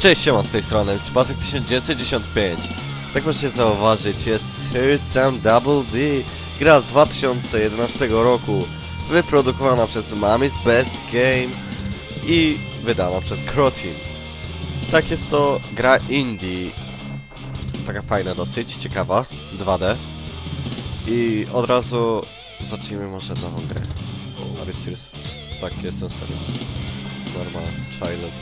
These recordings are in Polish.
Cześć, siema z tej strony, Sympatyk 1995. Jak możecie zauważyć, jest Sam Double D, gra z 2011 roku, wyprodukowana przez Mami's Best Games i wydana przez Crotin. Tak jest to gra indie, taka fajna dosyć, ciekawa, 2D. I od razu zacznijmy może nową grę. Are you serious? Tak, jestem serious. Normal, Child,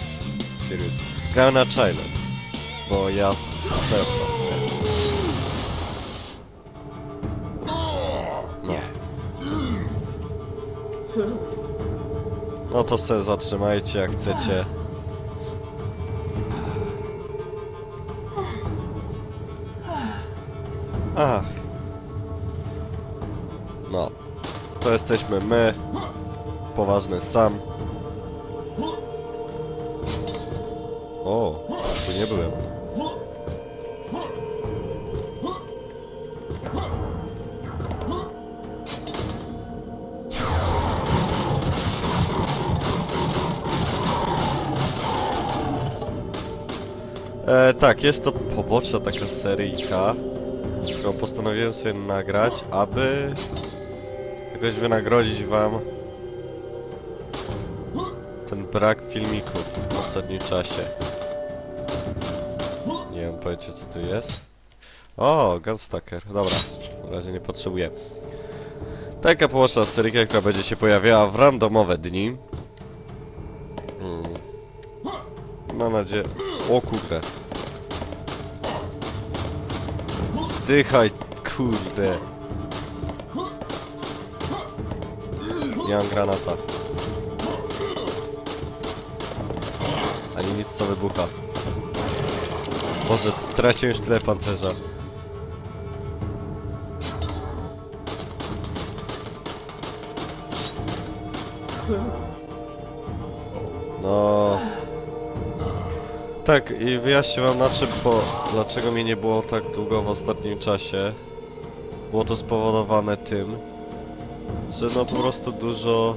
serious. Grałem na Child, bo ja surfam. No. No to se zatrzymajcie jak chcecie. Ach. No. To jesteśmy my. Poważny sam. O, tu nie byłem. E, tak, jest to poboczna taka seryjka, którą postanowiłem sobie nagrać, aby jakoś wynagrodzić wam ten brak filmików w ostatnim czasie. Pojęcia co tu jest. O, Gunstacker, dobra, na razie nie potrzebuję. Taka poboczna seryjka, która będzie się pojawiała w randomowe dni. Hmm. Mam nadzieję... O kurde. Zdychaj, kurde. Nie mam granata. Ani nic co wybucha. Boże, straciłem już tyle pancerza. No. Tak, i wyjaśnię wam na czym, po, dlaczego mnie nie było tak długo w ostatnim czasie. Było to spowodowane tym, że no po prostu dużo...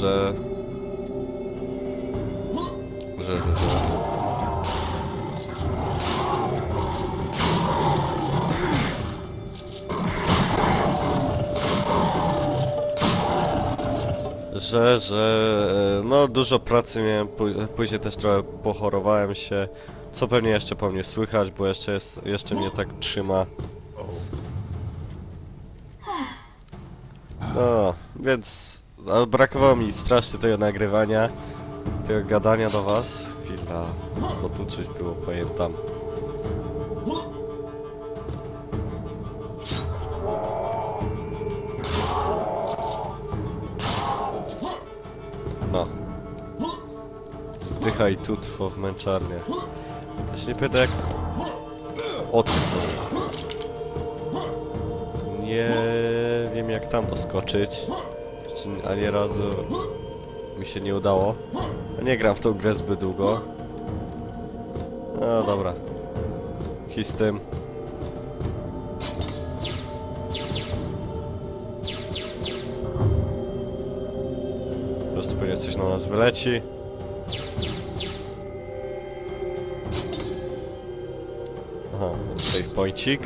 Że... Że, że, że... że, że e, no dużo pracy miałem, pó- później też trochę pochorowałem się, co pewnie jeszcze po mnie słychać, bo jeszcze jest, jeszcze mnie tak trzyma. No, więc brakowało mi strasznie tego nagrywania, tego gadania do was. Chwila, bo tu coś było, pamiętam. No. Zdychaj tutwo w męczarnię. Ja się nie pyta jak... O? Nie wiem jak tam doskoczyć. Czy ani razu mi się nie udało. Nie gram w tą grę zbyt długo. No dobra. Hi z tym. Po prostu pewnie coś na nas wyleci. Aha, save pointik.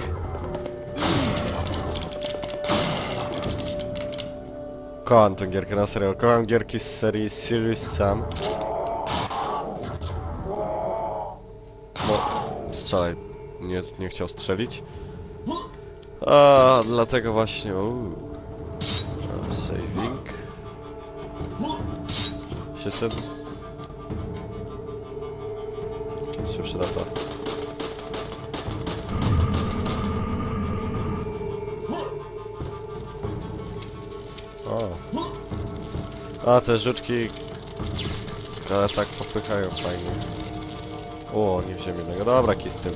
Kocham tę gierkę na serio. Kocham gierki z serii Serious Sam. No, strzelaj. Nie, nie chciał strzelić. A, dlatego właśnie... Uuu. Saving. Się ten... A, te żuczki... Ale tak popychają fajnie. O, nie wziąłem jednego. Dobra, kij z tym.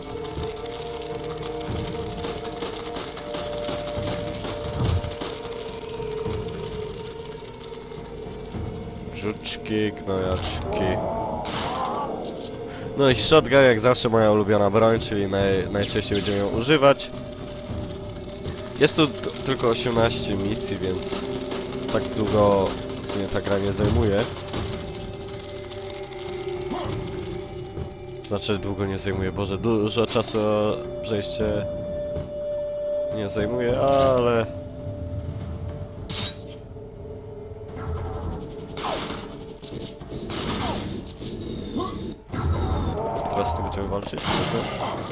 Żuczki, gnojaczki. No i shotgun jak zawsze moja ulubiona broń, czyli naj, najczęściej będziemy ją używać. Jest tu tylko 18 misji, więc tak długo sumie ta gra nie zajmuje. Znaczy długo nie zajmuje, Boże, dużo czasu przejście nie zajmuje, ale... Teraz tym będziemy walczyć? Dobra.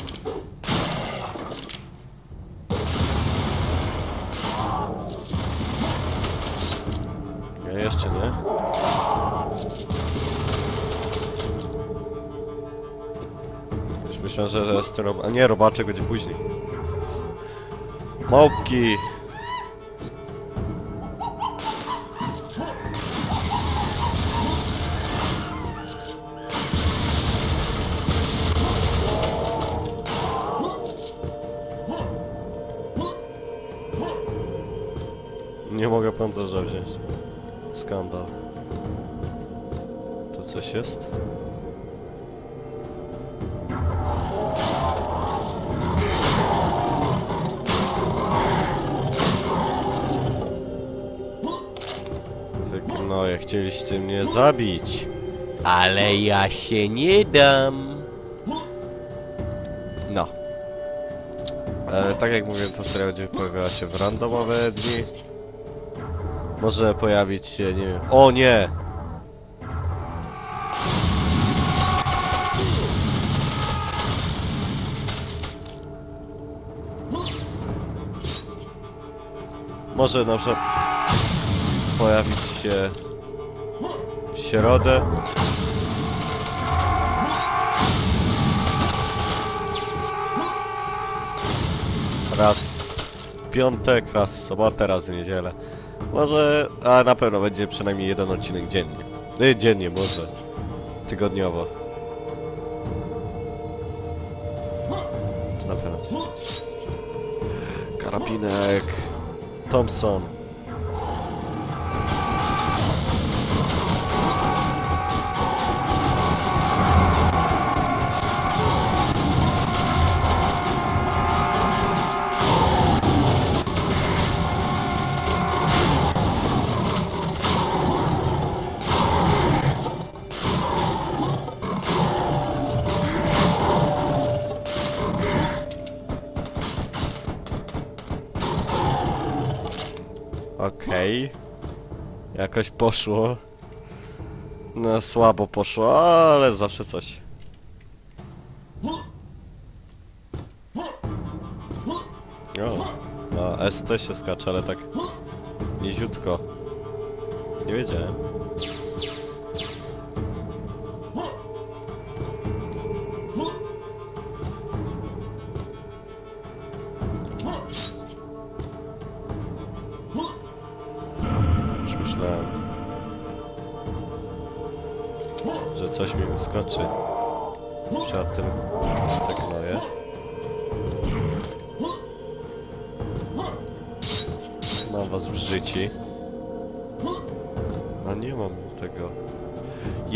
A nie, robaczek będzie później. Małpki! Nie mogę pancerza wziąć. Skandal. To coś jest? Chcieliście mnie zabić. Ale ja się nie dam. No. E, tak jak mówiłem, ta seria będzie pojawiała się w randomowe dni. Może pojawić się, nie wiem. O nie! Może na przykład pojawić się środę. Raz w piątek, raz w sobotę, raz w niedzielę. Może, a na pewno będzie przynajmniej jeden odcinek dziennie. Nie, dziennie może. Tygodniowo. To na. Karabinek. Thompson. Jakoś poszło. No słabo poszło, ale zawsze coś. O, na ST się skacze, ale tak niziutko. Nie wiedziałem.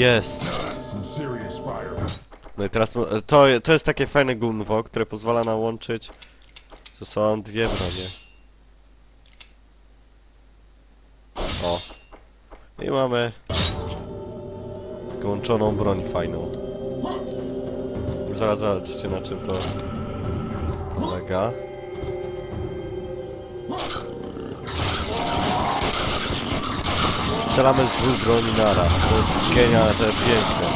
Jest! No i teraz to, to jest takie fajne gunwo, które pozwala nam łączyć. To są dwie bronie. O. I mamy łączoną broń fajną. Zaraz zobaczycie na czym to polega. Strzelamy z dwóch broni naraz. To jest genialne, to jest piękne.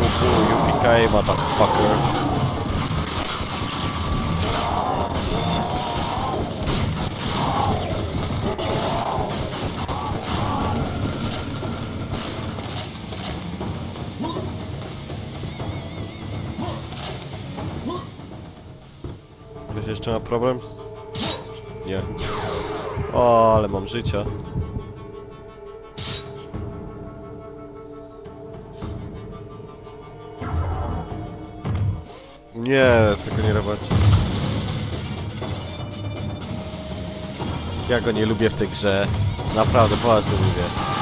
Uhu, motherfucker. Ktoś jeszcze ma problem? Nie. O, ale mam życia. Nie, tego nie robić. Ja go nie lubię w tej grze. Naprawdę, poważnie lubię.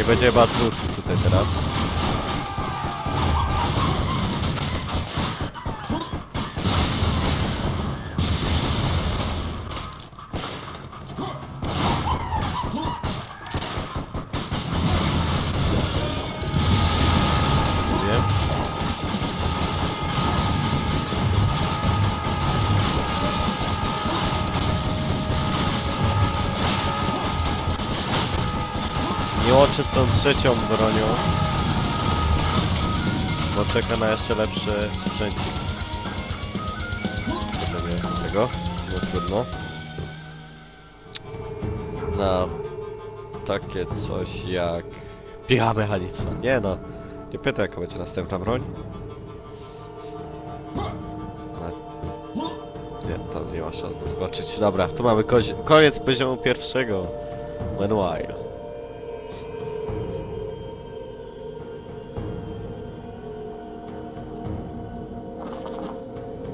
Jak będzie chyba tutaj teraz. Trzecią bronią. Bo czeka na jeszcze lepszy sprzęcik. Sobie tego, no trudno. Na takie coś jak picha mechaniczna. Nie no, nie pytaj jaka będzie następna broń. Nie, to nie ma szans doskoczyć. Dobra, tu mamy koniec poziomu pierwszego. Meanwhile.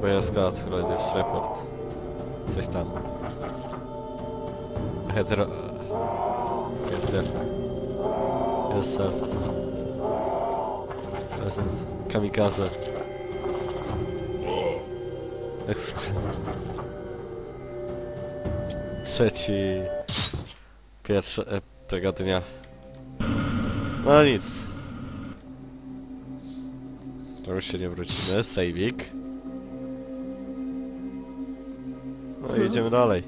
Bojaska Athletics Report. Coś tam. Hetero... Jest there. Jest sir. Present. Kamikaze. Trzeci... Pierwszy... E, tego dnia. No nic. To już się nie wrócimy. Saving. No dalej.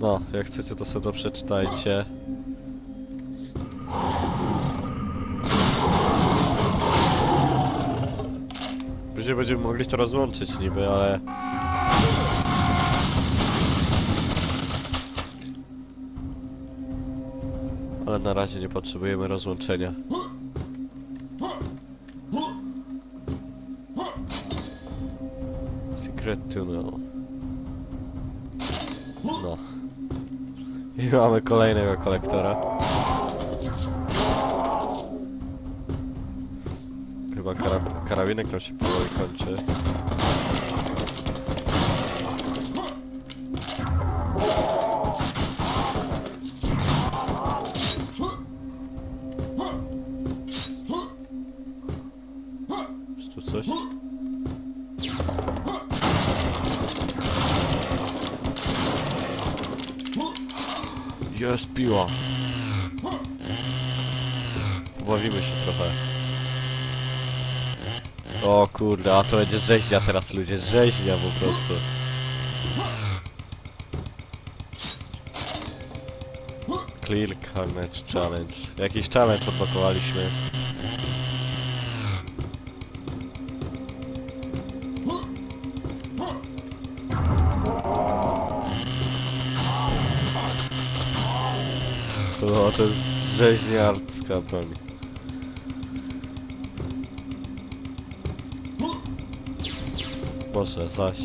No, jak chcecie to sobie to przeczytajcie. Później będziemy mogli to rozłączyć niby, ale... Ale na razie nie potrzebujemy rozłączenia. Secret Tunnel. No. I mamy kolejnego kolektora. Chyba kara karabinek nam się powoli kończy. Jest piła. Pobawimy się trochę. O kurde, a to będzie rzeźnia teraz ludzie, rzeźnia po prostu. Clear Carnage Challenge. Jakiś challenge odblokowaliśmy. To jest rzeźniarska broń. Boże, zaś.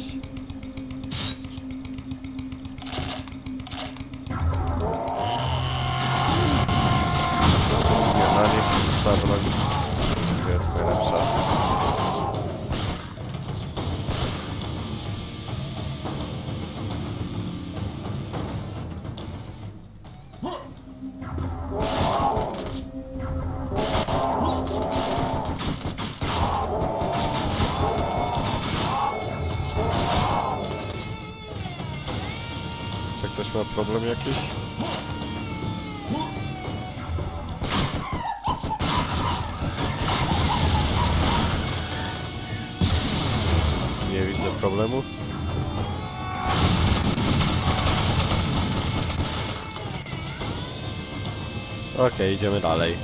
Problemu. Okej, idziemy dalej.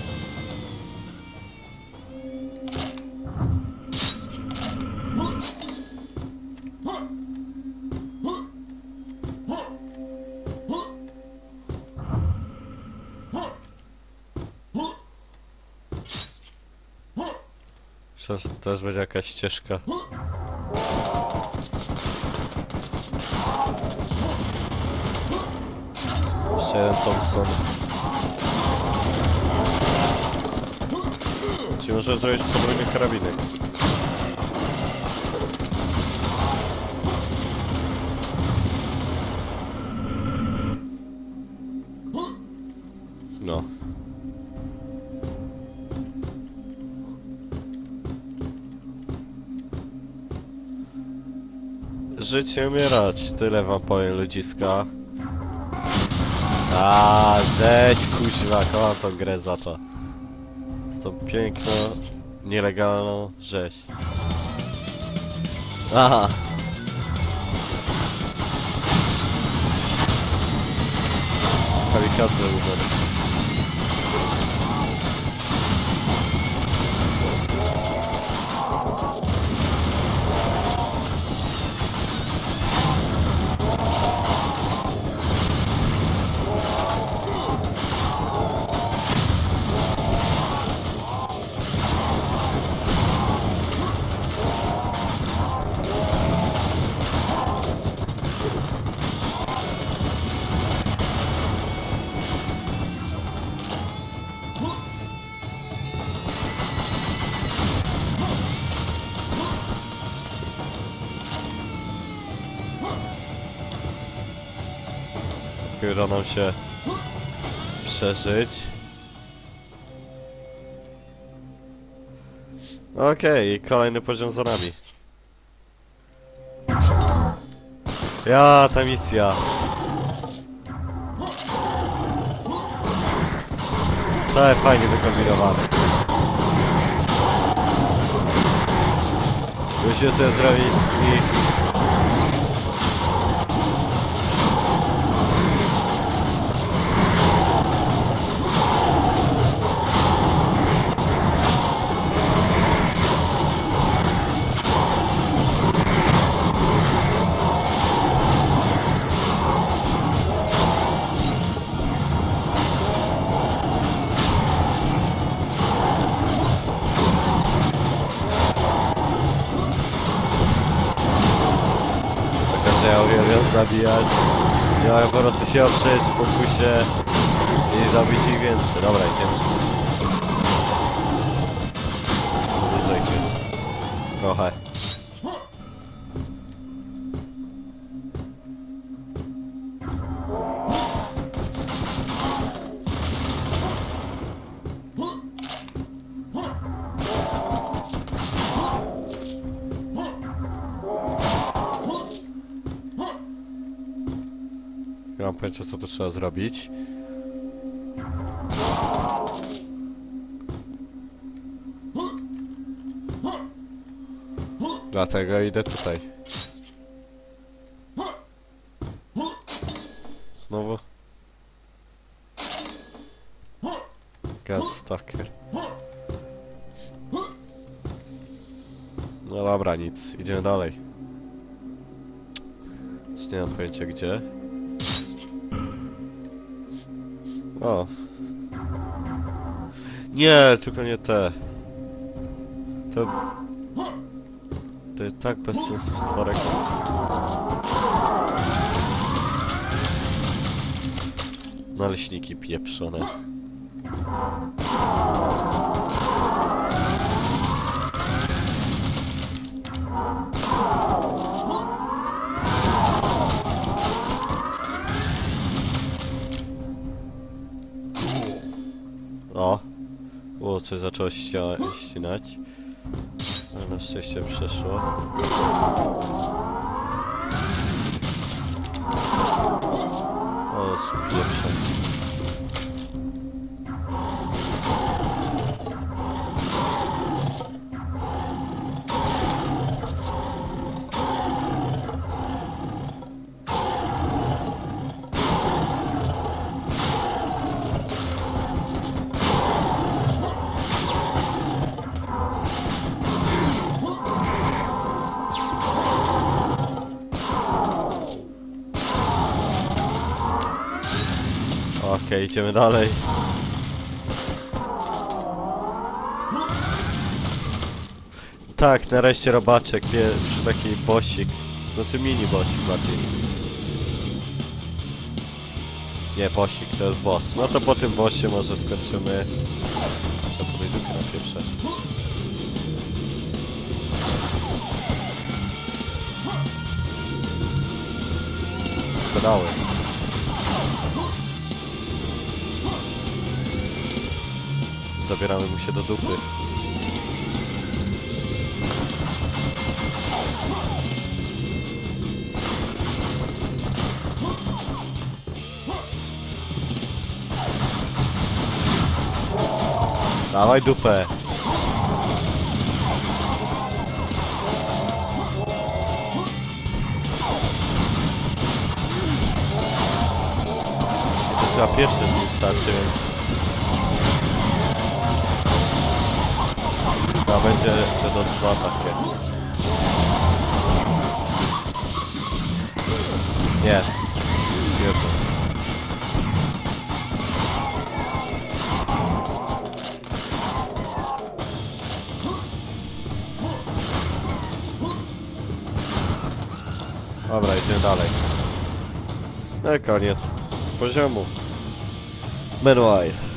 To też będzie jakaś ścieżka. Brian Thompson. Ci może zrobić podwójny karabinek. No. Życie umierać, tyle wam powiem ludziska. A, żeś kuźwa, kocham tą grę za to. Z tą piękną, nielegalną rzeź. Aha. Kamikadze umarł. Uda nam się przeżyć. Okej, i kolejny poziom za nami. Ja, ta misja. Tak, fajnie wykombinowane. Musimy sobie zrobić z nich zabijać. Ja po prostu się oprzeć, pokusie i zabić ich więcej. Dobra, idziemy. Mam pojęcia co tu trzeba zrobić. Dlatego idę tutaj. Znowu. Godstalker. No dobra, nic. Idziemy dalej. Już nie mam pojęcia gdzie. O. Nie, tylko nie te. To... To jest tak bez sensu stworek. Naleśniki pieprzone. Coś zaczęło ścinać. Na szczęście przeszło. Idziemy dalej. Tak, nareszcie robaczek, pierwszy taki bosik. Znaczy mini bosik bardziej. Nie, bosik, to jest boss. No to po tym bossie może skończymy... To dupy na pierwsze. Pedały. dobieramy mu się do dupy. Dawaj dupę. Chyba pierwszy z nich starczy, więc Chyba będzie, będą dwa takie. Nie. Jedno. Dobra, idziemy dalej. No i koniec poziomu. Meanwhile.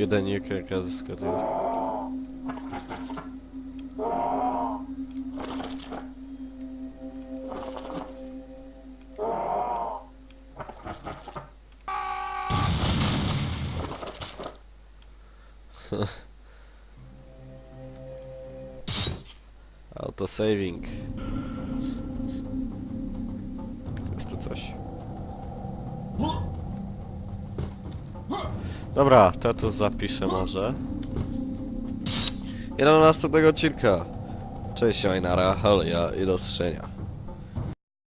Jeden jaka zaskakuje. Autosaving. Dobra, to tu zapiszę może. I do następnego odcinka. Cześć, Majnara, Holia i do usłyszenia.